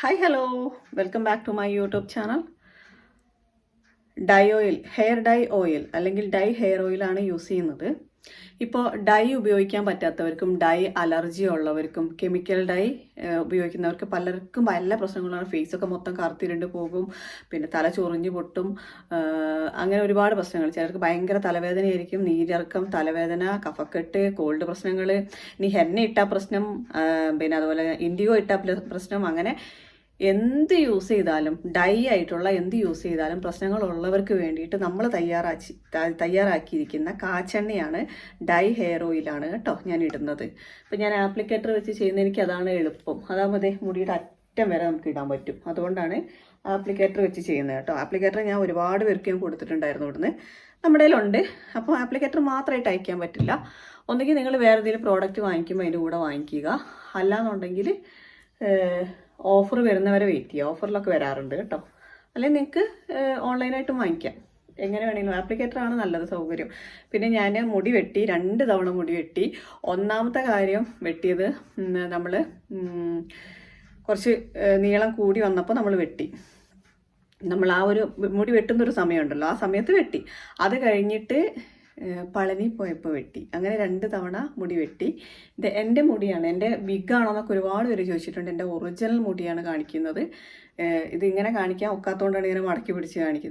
Hi hello welcome back to my YouTube channel dye oil hair dye oil അല്ലെങ്കിൽ dye hair ഓയിലാണ് use ചെയ്യുന്നത്. ഇപ്പോൾ dye ഉപയോഗിക്കാൻ പറ്റാത്തവർക്കും ഡൈ അലർജി ഉള്ളവർക്കും കെമിക്കൽ ഡൈ ഉപയോഗിക്കുന്നവർക്ക് പലർക്കും പല പ്രശ്നങ്ങളാണ് ഫേസ് ഒക്കെ മൊത്തം കറുത്തിരുണ്ട് പോകും പിന്നെ തല ചൊറിഞ്ഞു പൊട്ടും അങ്ങനെ ഒരുപാട് പ്രശ്നങ്ങൾ. ചിലർക്ക് ഭയങ്കര തലവേദനയായിരിക്കും നീരിറക്കം തലവേദന കഫക്കെട്ട് കോൾഡ് പ്രശ്നങ്ങൾ ഇനി ഹെന്ന ഇട്ട പ്രശ്നം പിന്നെ അതുപോലെ ഇൻഡിഗോ ഇട്ട പ്രശ്നം അങ്ങനെ എന്ത് യൂസ് ചെയ്താലും ഡൈ ആയിട്ടുള്ള എന്ത് യൂസ് ചെയ്താലും പ്രശ്നങ്ങളുള്ളവർക്ക് വേണ്ടിയിട്ട് നമ്മൾ തയ്യാറാക്കി തയ്യാറാക്കിയിരിക്കുന്ന കാച്ചെണ്ണയാണ് ഡൈ ഹെയർ ഓയിലാണ് കേട്ടോ ഞാൻ ഇടുന്നത്. അപ്പം ഞാൻ ആപ്ലിക്കേറ്റർ വെച്ച് ചെയ്യുന്ന എനിക്ക് അതാണ് എളുപ്പം. അതാകുമ്പോൾ അതേ മുടിയുടെ അറ്റം വരെ നമുക്ക് ഇടാൻ പറ്റും. അതുകൊണ്ടാണ് ആപ്ലിക്കേറ്റർ വെച്ച് ചെയ്യുന്നത് കേട്ടോ. ആപ്ലിക്കേറ്റർ ഞാൻ ഒരുപാട് പേർക്ക് ഞാൻ കൊടുത്തിട്ടുണ്ടായിരുന്നു ഇവിടുന്ന്. നമ്മുടെ കയ്യിലുണ്ട്. അപ്പോൾ ആപ്ലിക്കേറ്റർ മാത്രമായിട്ട് അയക്കാൻ പറ്റില്ല. ഒന്നുകിൽ നിങ്ങൾ വേറെ എന്തെങ്കിലും പ്രോഡക്റ്റ് വാങ്ങിക്കുമ്പോൾ അതിന്റെ കൂടെ വാങ്ങിക്കുക. അല്ലാന്നുണ്ടെങ്കിൽ ഓഫർ വരുന്നവരെ വെയിറ്റ് ചെയ്യുക ഓഫറിലൊക്കെ വരാറുണ്ട് കേട്ടോ. അല്ലെങ്കിൽ നിങ്ങൾക്ക് ഓൺലൈനായിട്ടും വാങ്ങിക്കാം. എങ്ങനെ വേണമെങ്കിലും ആപ്ലിക്കേറ്ററാണ് നല്ലത് സൗകര്യം. പിന്നെ ഞാൻ മുടി വെട്ടി രണ്ട് തവണ മുടി വെട്ടി. ഒന്നാമത്തെ കാര്യം വെട്ടിയത് നമ്മൾ കുറച്ച് നീളം കൂടി വന്നപ്പോൾ നമ്മൾ വെട്ടി. നമ്മൾ ആ ഒരു മുടി വെട്ടുന്നൊരു സമയമുണ്ടല്ലോ. ആ സമയത്ത് വെട്ടി. അത് കഴിഞ്ഞിട്ട് പളനി പോയപ്പോൾ വെട്ടി. അങ്ങനെ രണ്ട് തവണ മുടി വെട്ടി. ഇത് എന്റെ മുടിയാണ്. എന്റെ ബിഗ് ആണോ എന്നൊക്കെ ഒരുപാട് പേര് ചോദിച്ചിട്ടുണ്ട്. എന്റെ ഒറിജിനൽ മുടിയാണ് കാണിക്കുന്നത്. ഇതിങ്ങനെ കാണിക്കാൻ ഒക്കാത്തതുകൊണ്ടാണ് ഇങ്ങനെ മടക്കി പിടിച്ച് കാണിക്കുന്നത്.